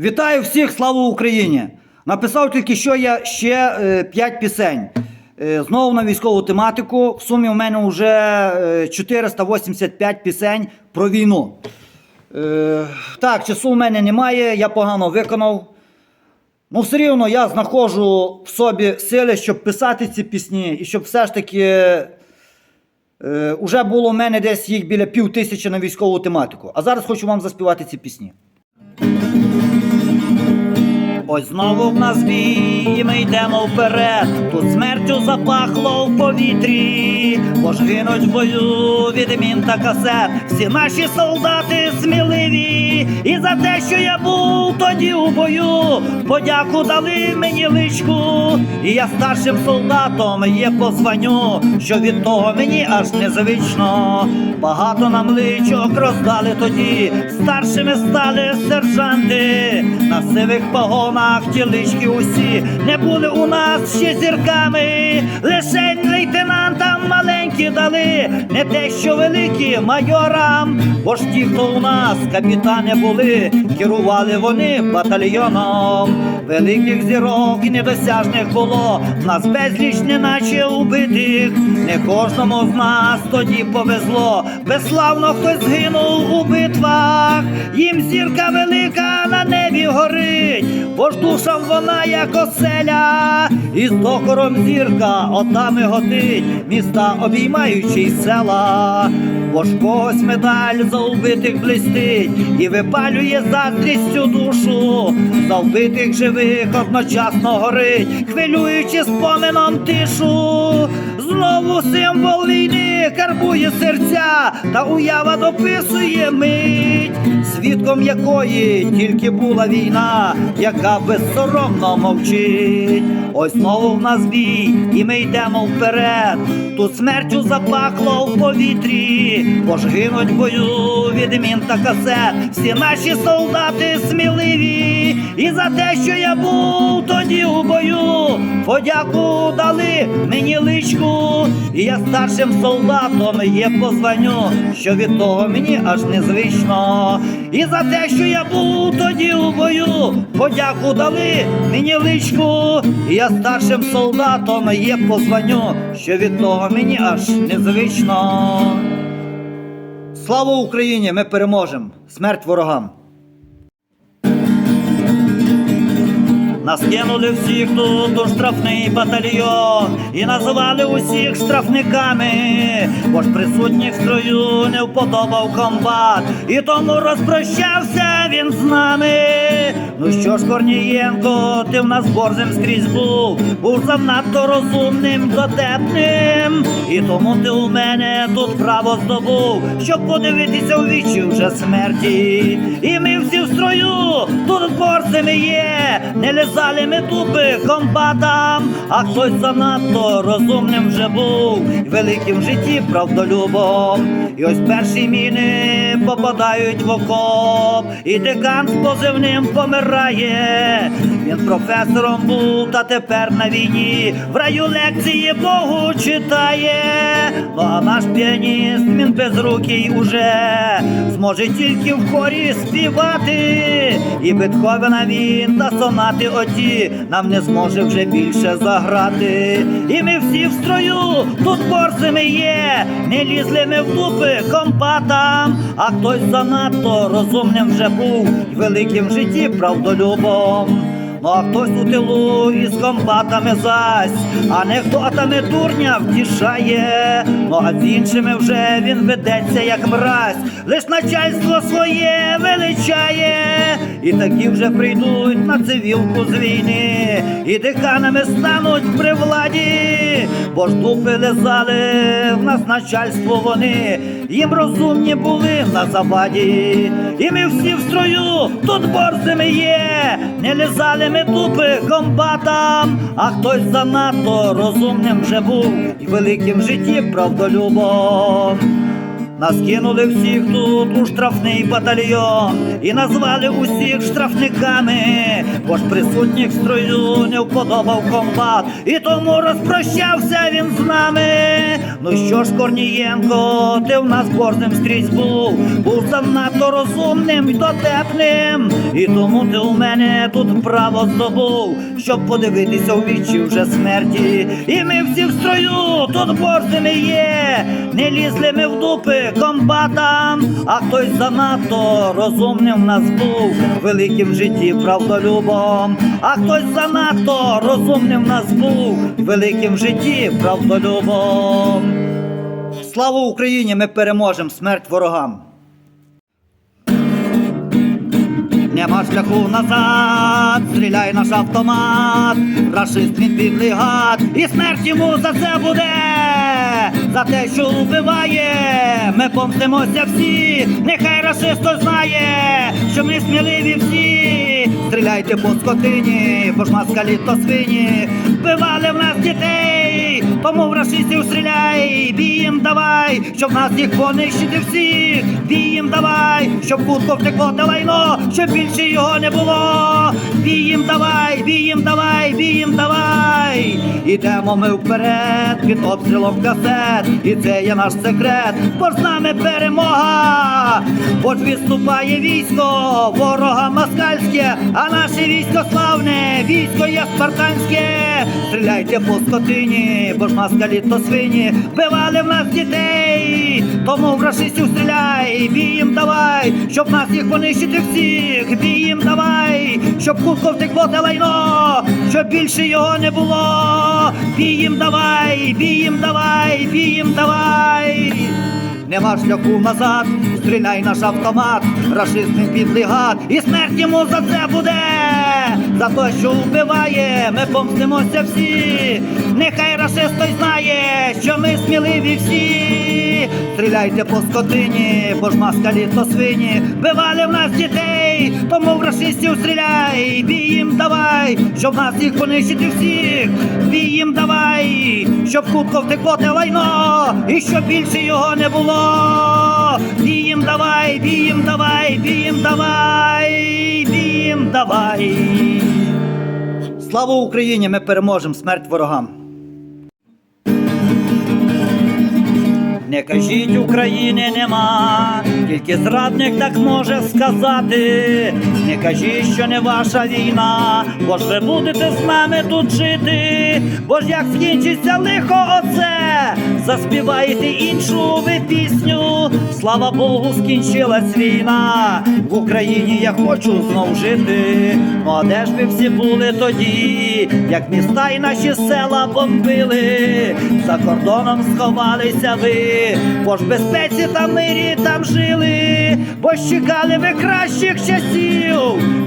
Вітаю всіх, слава Україні! Написав тільки що я ще 5 пісень. Е, Знову на військову тематику. В сумі у мене вже е, 485 пісень про війну. Е, Так, часу у мене немає, я погано виконав. Ну, все рівно я знаходжу в собі сили, щоб писати ці пісні, і щоб все ж таки. Е, уже було в мене десь їх біля пів тисячі на військову тематику. А зараз хочу вам заспівати ці пісні. Ось знову в нас бій, ми йдемо вперед. Тут смертю запахло в повітрі, бо гинуть в бою від мін та касет. Всі наші солдати сміливі, і за те, що я був тоді у бою, подяку дали мені личку, і я старшим солдатом є по званню, що від того мені аж незвично. Багато нам личок роздали тоді, старшими стали сержанти, на сивих погонах ті лички усі не були у нас ще зірками, лише лейтенантам маленькі дали, не те, що великі майорам, бо ж ті, хто у нас капітани були, керували вони батальйоном. Великих зірок і недосяжних було, в нас безліч, неначе убитих. Не кожному з нас тоді повезло, безславно хтось згинув у битвах. Їм зірка велика на небі горить, бо ж душам вона як оселя, і з докором зірка отами годить, міста обіймаючи села. Бо ж когось медаль за убитих блистить і випалює заздрістю душу, за вбитих живих одночасно горить, хвилюючи спомином тишу. Знову символ війни карбує серця, та уява дописує мить, свідком якої тільки була війна, яка безсоромно мовчить. Ось знову в нас бій, і ми йдемо вперед. Тут смертю запахло в повітрі, бо ж гинуть бою від мін та касет. Всі наші солдати сміливі, і за те, що я був тоді у бою, подяку дали мені личку, і я старшим солдатом є по що від того мені аж незвично. І за те, що я був тоді у бою, подяку дали мені личку, і я старшим солдатом є по що від того мені аж незвично. Слава Україні! Ми переможемо! Смерть ворогам! Нас кинули всіх тут у штрафний батальйон і називали усіх штрафниками, бо ж присутніх строю не вподобав комбат, і тому розпрощався він з нами. Ну що ж, Корнієнко, ти в нас борзим скрізь був, був занадто розумним, дотепним, і тому ти у мене тут право здобув, щоб подивитися у вічі вже смерті. І ми всі в строю тут борзими є, не лизали ми тупи комбатам, а хтось занадто розумним вже був, великим в житті правдолюбом. І ось перші міни попадають в окоп, і декан з позивним помирає. Він професором був, та тепер на війні в раю лекції Богу читає. Ну а наш піаніст, він безрукий уже зможе тільки в хорі співати. І Бетховена він та сонати оті. Нам не зможе вже більше заграти. І ми всі в строю. Тут борзими є, не лізли ми в дупи компатам, а хтось занадто розумним вже був. Великим в житті правдолюбом. Ну а хтось у тилу із комбатами зась, анекдотами дурня втішає. Ну а з іншими вже він ведеться, як мразь, лиш начальство своє величає, і такі вже прийдуть на цивілку з війни, і деканами стануть при владі, бо ж дупи лизали в нас начальство вони, їм розумні були на заваді, і ми всі в строю тут борзими є, не лизали ми дупи комбатам, а хтось занадто розумним вже був і великим в житті правдолюбом. Нас кинули всіх тут у штрафний батальйон і назвали усіх штрафниками, бо ж присутніх в строю не вподобав комбат, і тому розпрощався він з. Ну що ж, Корнієнко, ти в нас борзним скрізь був, був занадто розумним і дотепним, і тому ти у мене тут право здобув, щоб подивитися у вічі вже смерті. І ми всі в строю тут борзними є, не лізли ми в дупи комбатам, а хтось занадто розумним нас був, великим в житті правдолюбом, а хтось занадто розумним нас був, великим в житті правдолюбом. Слава Україні! Ми переможемо! Смерть ворогам! Нема шляху назад, стріляй наш автомат, рашист він підлий гад, і смерть йому за це буде, за те, що вбиває, ми помстимося всі, нехай рашист знає, що ми сміливі всі, стріляйте по скотині, бо ж москалі то свині, вбивали в нас дітей, тому в рашистів стріляй, бій їм давай, щоб нас їх понищити всіх, бій давай, щоб хутко втекло те лайно, щоб більше його не було. Бій давай, бій давай, бій давай. Ідемо ми вперед під обстрілом касет, і це є наш секрет, бо з нами перемога. Бо ж відступає військо, ворога москальське, а наше військо славне, військо є спартанське. Стріляйте по скотині, бо ж москалі то свині, вбивали в нас дітей, тому в расистів стріляй, бій давай, щоб нас їх понищити всіх, бій давай, щоб кутко втекло те лайно, щоб більше його не було. Бій їм давай, бій давай, бій давай. Нема шляху назад, стріляй наш автомат, рашистний підлий гад, і смерть йому за це буде. За те, що вбиває, ми помстимося всі. Нехай рашист той знає, що ми сміливі всі. Стріляйте по скотині, бо ж маскалі то свині, вбивали в нас дітей, тому в рашистів стріляй, бій давай, щоб нас їх понищити всіх, бій давай, щоб хутко втекло те лайно, і щоб більше його не було. Бій давай, бій давай, бій давай, бій давай. Слава Україні! Ми переможемо смерть ворогам. Не кажіть України нема, тільки зрадник так може сказати. Не кажіть, що не ваша війна, бо ж ви будете з нами тут жити. Бо ж як скінчиться лихо оце, заспіваєте іншу ви пісню. Слава Богу, скінчилась війна. В Україні я хочу знов жити. А де ж ви всі були тоді, як міста і наші села бомбили, за кордоном сховалися ви, бо ж безпеці та мирі там жили, бо ж чекали ви кращих часів.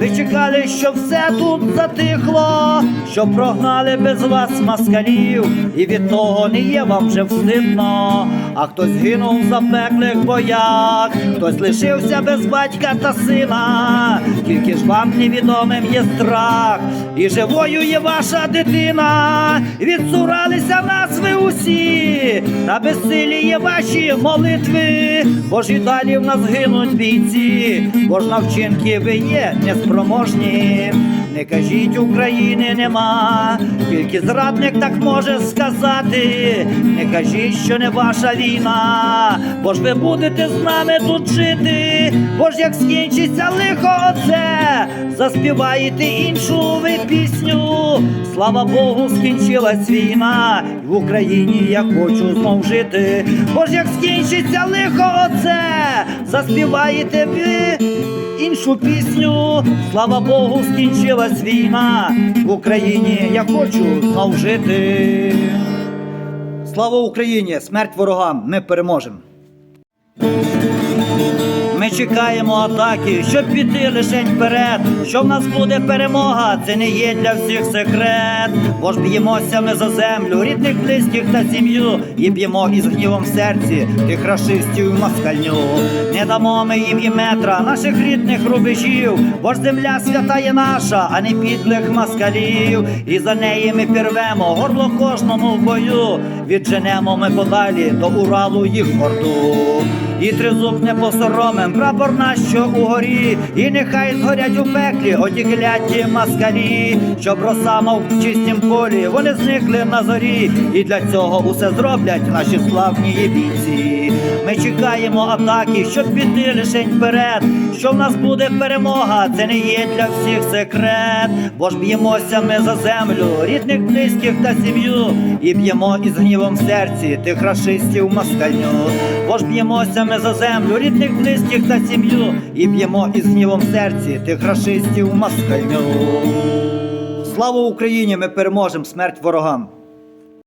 Ви чекали, що все тут затихло, що прогнали без вас москалів, і від того не є вам вже встидно. А хтось гинув в запеклих боях, хтось лишився без батька та сина, тільки ж вам невідомим є страх, і живою є ваша дитина, відсуралися нас ви усі, та безсилі є ваші молитви, бо ж і далі в нас гинуть бійці, бо ж на вчинки ви є неспроможні. Не кажіть, України нема, тільки зрадник так може сказати. Не кажіть, що не ваша війна, бо ж ви будете з нами тут жити, бо ж як скінчиться лихо оце, заспіваєте іншу ви пісню. Слава Богу, скінчилась війна, і в Україні я хочу знов жити, бо ж як скінчиться лихо оце, заспіваєте ви іншу пісню. Слава Богу, скінчилась війна. В Україні я хочу знов жити. Слава Україні! Смерть ворогам! Ми переможемо! Ми чекаємо атаки, щоб піти лишень вперед. Що в нас буде перемога, це не є для всіх секрет. Бо ж б'ємося ми за землю, рідних, близьких та сім'ю, і б'ємо із гнівом в серці тих рашистів і москальню. Не дамо ми їм і метра наших рідних рубежів, бо ж земля свята є наша, а не підлих москалів. І за неї ми пірвемо горло кожному в бою. Відженемо ми подалі до Уралу їх орду. І тризуб не посоромим, прапор наш, що угорі, і нехай згорять у пеклі, оті кляті маскарі, щоб роса в чистім полі, вони зникли на зорі, і для цього усе зроблять наші славні бійці. Ми чекаємо атаки, щоб піти лишень вперед, що в нас буде перемога, це не є для всіх секрет, бо ж б'ємося ми за землю, рідних, близьких та сім'ю, і б'ємо із гнівом в серці тих рашистів москальню. Бо ж б'ємося ми за землю, рідних, близьких та сім'ю, і б'ємо із гнівом в серці тих рашистів москальню. Слава Україні! Ми переможемо смерть ворогам!